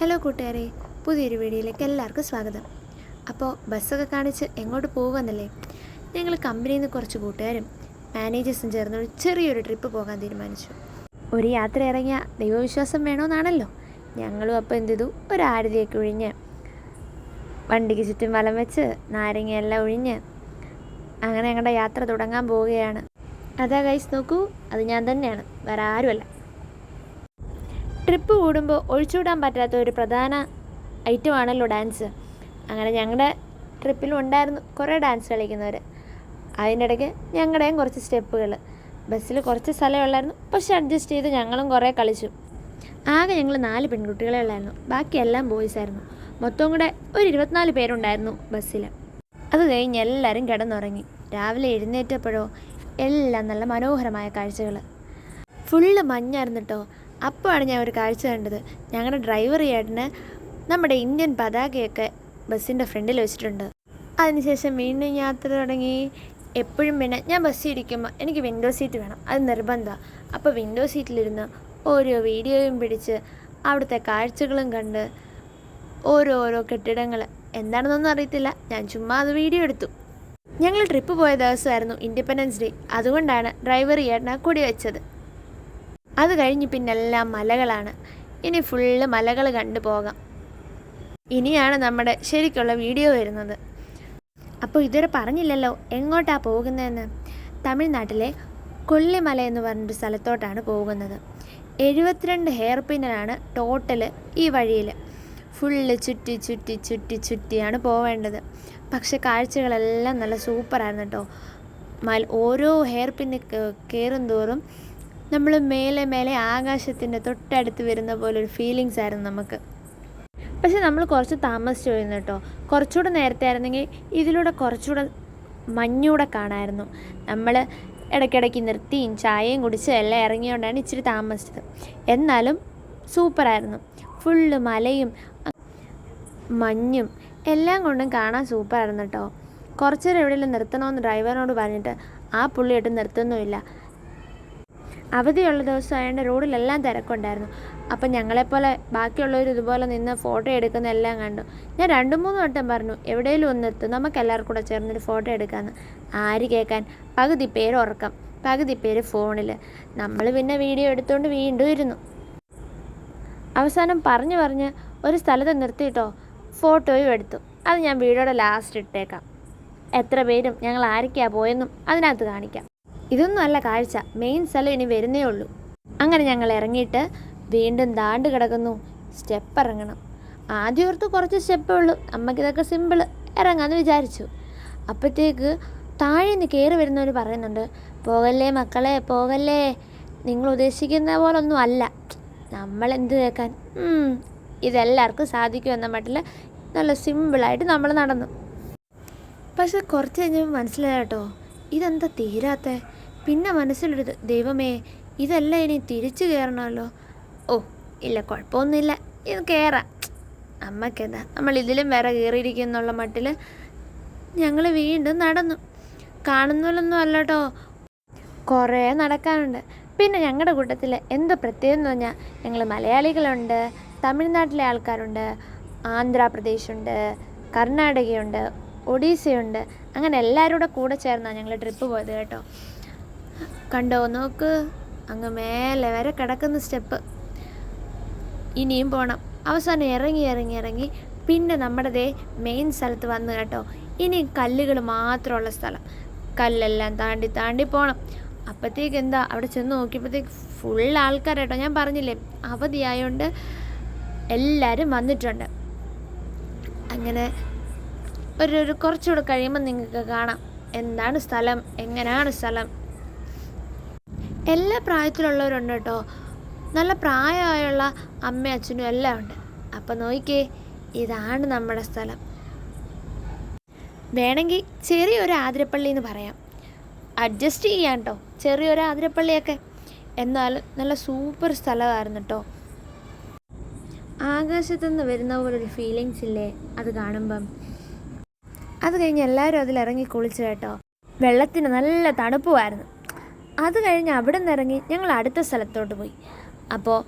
Hello കൂട്ടുകാരെ പുതിയൊരു വീഡിയോയിലേക്ക് എല്ലാവർക്കും സ്വാഗതം. അപ്പോൾ ബസ്സൊക്കെ കാണിച്ച് എങ്ങോട്ട് പോകുമെന്നല്ലേ ഞങ്ങൾ കമ്പനിയിൽ നിന്ന് കുറച്ച് കൂട്ടുകാരും മാനേജേഴ്സും ചേർന്ന് ഒരു ചെറിയൊരു ട്രിപ്പ് പോകാൻ തീരുമാനിച്ചു. ഒരു യാത്ര ഇറങ്ങിയ ദൈവവിശ്വാസം വേണമെന്നാണല്ലോ ഞങ്ങളും അപ്പോൾ എന്ത് ചെയ്തു? ഒരാരതിയൊക്കെ ഒഴിഞ്ഞ് വണ്ടിക്ക് ചുറ്റും വലം വെച്ച് നാരങ്ങയെല്ലാം ഒഴിഞ്ഞ് അങ്ങനെ ഞങ്ങളുടെ യാത്ര തുടങ്ങാൻ പോവുകയാണ്. അതാ ഗൈസ് നോക്കൂ അത് ഞാൻ തന്നെയാണ്. വേറെ ആരുമല്ല. ട്രിപ്പ് കൂടുമ്പോൾ ഒഴിച്ചുവിടാൻ പറ്റാത്ത ഒരു പ്രധാന ഐറ്റമാണല്ലോ ഡാൻസ്. അങ്ങനെ ഞങ്ങളുടെ ട്രിപ്പിലും ഉണ്ടായിരുന്നു കുറേ ഡാൻസ് കളിക്കുന്നവർ അതിന്റെ ഇടയ്ക്ക് ഞങ്ങളുടെയും കുറച്ച് സ്റ്റെപ്പുകൾ ബസ്സിൽ കുറച്ച് സ്ഥലമേ ഉള്ളായിരുന്നു. പക്ഷെ അഡ്ജസ്റ്റ് ചെയ്ത് ഞങ്ങളും കുറേ കളിച്ചു. ആകെ ഞങ്ങൾ നാല് പെൺകുട്ടികളെ ഉള്ളായിരുന്നു. ബാക്കിയെല്ലാം ബോയ്സ് ആയിരുന്നു. മൊത്തം കൂടെ ഒരു ഇരുപത്തിനാല് പേരുണ്ടായിരുന്നു ബസ്സിൽ അത് കഴിഞ്ഞ് എല്ലാവരും കിടന്നുറങ്ങി. രാവിലെ എഴുന്നേറ്റപ്പോഴോ എല്ലാം നല്ല മനോഹരമായ കാഴ്ചകൾ ഫുള്ള് മഞ്ഞായിരുന്നു കേട്ടോ അപ്പോഴാണ് ഞാൻ ഒരു കാഴ്ച കണ്ടത്. ഞങ്ങളുടെ ഡ്രൈവർ ചേട്ടന് നമ്മുടെ ഇന്ത്യൻ പതാകയൊക്കെ ബസ്സിന്റെ ഫ്രണ്ടിൽ വെച്ചിട്ടുണ്ട്. അതിനുശേഷം വീണ്ടും യാത്ര തുടങ്ങി. എപ്പോഴും പിന്നെ ഞാൻ ബസ്സിൽ ഇരിക്കുമ്പോൾ എനിക്ക് വിൻഡോ സീറ്റ് വേണം. അത് നിർബന്ധമാണ് അപ്പോൾ വിൻഡോ സീറ്റിലിരുന്ന് ഓരോ വീഡിയോയും പിടിച്ച് അവിടുത്തെ കാഴ്ചകളും കണ്ട് ഓരോരോ കെട്ടിടങ്ങൾ എന്താണെന്നൊന്നും അറിയത്തില്ല. ഞാൻ ചുമ്മാ അത് വീഡിയോ എടുത്തു. ഞങ്ങൾ ട്രിപ്പ് പോയ ദിവസമായിരുന്നു ഇൻഡിപെൻഡൻസ് ഡേ അതുകൊണ്ടാണ് ഡ്രൈവർ ചേട്ടനെ കൂടി വെച്ചത്. അത് കഴിഞ്ഞ് പിന്നെല്ലാം മലകളാണ്. ഇനി ഫുള്ള് മലകൾ കണ്ടു പോകാം. ഇനിയാണ് നമ്മുടെ ശരിക്കുള്ള വീഡിയോ വരുന്നത്. അപ്പോൾ ഇതുവരെ പറഞ്ഞില്ലല്ലോ എങ്ങോട്ടാണ് പോകുന്നതെന്ന്? തമിഴ്നാട്ടിലെ കൊല്ലിമല എന്ന് പറഞ്ഞൊരു സ്ഥലത്തോട്ടാണ് പോകുന്നത്. എഴുപത്തിരണ്ട് ഹെയർ പിന്നലാണ് ടോട്ടൽ ഈ വഴിയിൽ ഫുള്ള് ചുറ്റി ചുറ്റി ചുറ്റി ചുറ്റിയാണ് പോവേണ്ടത്. പക്ഷെ കാഴ്ചകളെല്ലാം നല്ല സൂപ്പറായിരുന്നു കേട്ടോ. മൽ ഓരോ ഹെയർ പിന്ന് കയറും തോറും നമ്മൾ മേലെ മേലെ ആകാശത്തിന്റെ തൊട്ടടുത്ത് വരുന്ന പോലെ ഒരു ഫീലിങ്സ് ആയിരുന്നു നമുക്ക്. പക്ഷെ നമ്മൾ കുറച്ച് താമസിച്ചു പോയിരുന്നു കേട്ടോ. കുറച്ചുകൂടെ നേരത്തെ ആയിരുന്നെങ്കിൽ ഇതിലൂടെ കുറച്ചുകൂടെ മഞ്ഞൂടെ കാണാമായിരുന്നു നമ്മൾ ഇടയ്ക്കിടയ്ക്ക് നിർത്തിയും ചായയും കുടിച്ച് എല്ലാം ഇറങ്ങിയോണ്ടാണ് ഇച്ചിരി താമസിച്ചത്. എന്നാലും സൂപ്പറായിരുന്നു. ഫുള്ള് മലയും മഞ്ഞും എല്ലാം കൊണ്ടും കാണാൻ സൂപ്പറായിരുന്നു കേട്ടോ. കുറച്ചേരം എവിടെയെങ്കിലും നിർത്തണമെന്ന് ഡ്രൈവറിനോട് പറഞ്ഞിട്ട് ആ പുള്ളിയായിട്ട് നിർത്തുന്നുമില്ല. അവധിയുള്ള ദിവസം ആയതുകൊണ്ട് റോഡിലെല്ലാം തിരക്കുണ്ടായിരുന്നു. അപ്പം ഞങ്ങളെപ്പോലെ ബാക്കിയുള്ളവർ ഇതുപോലെ നിന്ന് ഫോട്ടോ എടുക്കുന്ന എല്ലാം കണ്ടു. ഞാൻ രണ്ട് മൂന്ന് വട്ടം പറഞ്ഞു എവിടെയെങ്കിലും ഒന്ന് എത്തും നമുക്ക് എല്ലാവർക്കും കൂടെ ചേർന്നൊരു ഫോട്ടോ എടുക്കാമെന്ന് ആര് കേൾക്കാൻ പകുതി പേര് ഉറക്കം പകുതി പേര് ഫോണിൽ നമ്മൾ പിന്നെ വീഡിയോ എടുത്തുകൊണ്ട് വീണ്ടും ഇരുന്നു. അവസാനം പറഞ്ഞു പറഞ്ഞ് ഒരു സ്ഥലത്ത് നിർത്തിയിട്ടോ ഫോട്ടോയും എടുത്തു. അത് ഞാൻ വീഡിയോയുടെ ലാസ്റ്റ് ഇട്ടേക്കാം. എത്ര പേരും ഞങ്ങൾ ആരൊക്കെയാണ് പോയെന്നും അതിനകത്ത് കാണിക്കാം. ഇതൊന്നും അല്ല കാഴ്ച. മെയിൻ സ്ഥലം ഇനി വരുന്നേ ഉള്ളൂ. അങ്ങനെ ഞങ്ങൾ ഇറങ്ങിയിട്ട് വീണ്ടും ദാണ്ട് കിടക്കുന്നു. സ്റ്റെപ്പ് ഇറങ്ങണം. ആദ്യം ഓർത്ത് കുറച്ച് സ്റ്റെപ്പേ ഉള്ളൂ. അമ്മയ്ക്കിതൊക്കെ സിമ്പിൾ ഇറങ്ങാമെന്ന് വിചാരിച്ചു. അപ്പോഴത്തേക്ക് താഴെ നിന്ന് കയറി വരുന്നവർ പറയുന്നുണ്ട് പോകല്ലേ മക്കളെ പോകല്ലേ. നിങ്ങൾ ഉദ്ദേശിക്കുന്ന പോലൊന്നും അല്ല. നമ്മൾ എന്ത് കേൾക്കാൻ? ഇതെല്ലാവർക്കും സാധിക്കും എന്ന മട്ടിൽ നല്ല സിമ്പിളായിട്ട് നമ്മൾ നടന്നു. പക്ഷെ കുറച്ച് കഴിഞ്ഞപ്പോൾ മനസ്സിലായ കേട്ടോ. ഇതെന്താ തീരാത്തെ? പിന്നെ മനസ്സിലൊരു ദൈവമേ ഇതല്ല ഇനി തിരിച്ചു കയറണമല്ലോ ഓ ഇല്ല കുഴപ്പമൊന്നുമില്ല ഇത് കയറാം അമ്മക്കെന്താ നമ്മൾ ഇതിലും വേറെ കയറിയിരിക്കുന്നുള്ള മട്ടിൽ ഞങ്ങൾ വീണ്ടും നടന്നു. കാണുന്നതിലൊന്നും അല്ല കേട്ടോ കുറേ നടക്കാനുണ്ട്. പിന്നെ ഞങ്ങളുടെ കൂട്ടത്തിൽ എന്ത് പ്രത്യേകത എന്ന് പറഞ്ഞാൽ ഞങ്ങൾ മലയാളികളുണ്ട് തമിഴ്നാട്ടിലെ ആൾക്കാരുണ്ട് ആന്ധ്രാപ്രദേശുണ്ട് കർണാടകയുണ്ട് ഒഡീസയുണ്ട് അങ്ങനെ എല്ലാവരും കൂടെ കൂടെ ചേർന്നാണ് ഞങ്ങൾ ട്രിപ്പ് പോയത് കേട്ടോ. കണ്ടോ നോക്ക്. അങ്ങ് മേലെ വരെ കിടക്കുന്ന സ്റ്റെപ്പ്. ഇനിയും പോകണം അവസാനം ഇറങ്ങി ഇറങ്ങി ഇറങ്ങി പിന്നെ നമ്മുടെ ദേ മെയിൻ സ്ഥലത്ത് വന്ന് കേട്ടോ. ഇനി കല്ലുകൾ മാത്രമുള്ള സ്ഥലം. കല്ലെല്ലാം താണ്ടി താണ്ടി പോകണം അപ്പോഴത്തേക്ക് എന്താ? അവിടെ ചെന്ന് നോക്കിയപ്പോഴത്തേക്ക് ഫുൾ ആൾക്കാരാട്ടോ ഞാൻ പറഞ്ഞില്ലേ അവധിയായതുകൊണ്ട് എല്ലാവരും വന്നിട്ടുണ്ട്. അങ്ങനെ ഒരു ഒരു കുറച്ചുകൂടെ കഴിയുമ്പോൾ നിങ്ങൾക്ക് കാണാം. എന്താണ് സ്ഥലം? എങ്ങനെയാണ് സ്ഥലം? എല്ലാ പ്രായത്തിലുള്ളവരുണ്ട് കേട്ടോ. നല്ല പ്രായമായുള്ള അമ്മയും അച്ഛനും എല്ലാം ഉണ്ട്. അപ്പം നോക്കിക്കേ ഇതാണ് നമ്മുടെ സ്ഥലം. വേണമെങ്കിൽ ചെറിയൊരു ആതിരപ്പള്ളി എന്ന് പറയാം. അഡ്ജസ്റ്റ് ചെയ്യാം കേട്ടോ ചെറിയൊരു ആതിരപ്പള്ളിയൊക്കെ. എന്നാൽ നല്ല സൂപ്പർ സ്ഥലമായിരുന്നു കേട്ടോ. ആകാശത്തുനിന്ന് വരുന്ന പോലൊരു ഫീലിങ്സ് ഇല്ലേ അത് കാണുമ്പം. അത് കഴിഞ്ഞ് എല്ലാവരും അതിലിറങ്ങി കുളിച്ചു കേട്ടോ. വെള്ളത്തിന് നല്ല തണുപ്പുമായിരുന്നു. അത് കഴിഞ്ഞ് അവിടെ നിന്ന് ഇറങ്ങി ഞങ്ങൾ അടുത്ത സ്ഥലത്തോട്ട് പോയി. അപ്പോൾ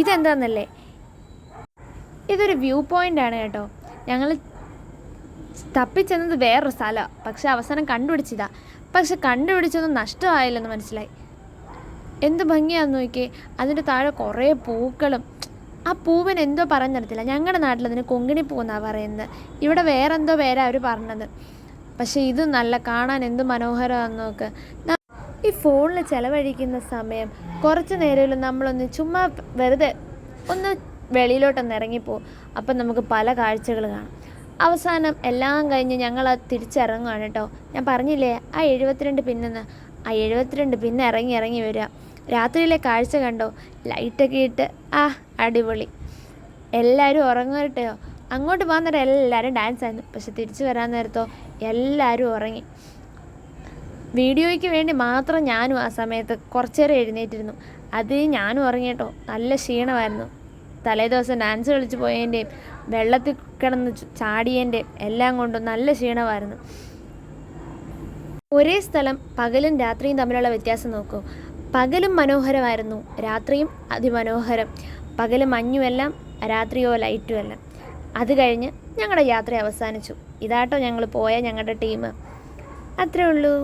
ഇതെന്താണെന്നല്ലേ ഇതൊരു വ്യൂ പോയിന്റാണ് കേട്ടോ. ഞങ്ങൾ തപ്പിച്ചെന്നത് വേറൊരു സ്ഥലമാണ് പക്ഷെ അവസാനം കണ്ടുപിടിച്ചതാ. പക്ഷെ കണ്ടുപിടിച്ചൊന്നും നഷ്ടമായില്ലെന്ന് മനസ്സിലായി. എന്ത് ഭംഗിയാന്ന് നോക്കിയേ. അതിന്റെ താഴെ കുറേ പൂക്കളും. ആ പൂവിന് എന്തോ പറഞ്ഞിടത്തില്ല. ഞങ്ങളുടെ നാട്ടിൽ അതിന് കൊങ്ങിണി പൂന്നാണ് പറയുന്നത്. ഇവിടെ വേറെ പേരാണ് പേരാ അവർ പറഞ്ഞത്. പക്ഷേ ഇത് നല്ല കാണാൻ എന്ത് മനോഹരമാണെന്ന് നോക്ക്. ഈ ഫോണിൽ ചിലവഴിക്കുന്ന സമയം കുറച്ച് നേരമല്ലോ നമ്മളൊന്ന് ചുമ്മാ വെറുതെ ഒന്ന് വെളിയിലോട്ടൊന്ന് ഇറങ്ങിപ്പോവും അപ്പം നമുക്ക് പല കാഴ്ചകൾ കാണാം. അവസാനം എല്ലാം കഴിഞ്ഞ് ഞങ്ങൾ തിരിച്ചിറങ്ങുകയാണ് കേട്ടോ. ഞാൻ പറഞ്ഞില്ലേ ആ എഴുപത്തിരണ്ട് പിന്നെന്ന് ആ എഴുപത്തിരണ്ട് പിന്നെ ഇറങ്ങി ഇറങ്ങി വരിക രാത്രിയിലെ കാഴ്ച കണ്ടോ? ലൈറ്റൊക്കെ ഇട്ട് ആ അടിപൊളി. എല്ലാവരും ഉറങ്ങട്ടെയോ അങ്ങോട്ട് പോകാൻ നേരം എല്ലാവരും ഡാൻസ് ആയിരുന്നു. പക്ഷെ തിരിച്ചു വരാൻ നേരത്തോ എല്ലാവരും ഉറങ്ങി. വീഡിയോയ്ക്ക് വേണ്ടി മാത്രം ഞാനും ആ സമയത്ത് കുറച്ചേരം എഴുന്നേറ്റിരുന്നു. അത് ഞാനും ഉറങ്ങിയിട്ടോ. നല്ല ക്ഷീണമായിരുന്നു. തലേ ദിവസം ഡാൻസ് കളിച്ച് പോയതിന്റെയും വെള്ളത്തിൽ കിടന്ന് ചാടിയതിന്റെയും എല്ലാം കൊണ്ടും നല്ല ക്ഷീണമായിരുന്നു. ഒരേ സ്ഥലം പകലും രാത്രിയും തമ്മിലുള്ള വ്യത്യാസം നോക്കൂ. പകലും മനോഹരമായിരുന്നു. രാത്രിയും അതിമനോഹരം. പകലും മഞ്ഞുമെല്ലാം രാത്രിയോ ലൈറ്റും എല്ലാം. അത് കഴിഞ്ഞ് ഞങ്ങളുടെ യാത്ര അവസാനിച്ചു. ഇതാട്ടോ ഞങ്ങൾ പോയ ഞങ്ങളുടെ ടീം. അത്രേ ഉള്ളൂ.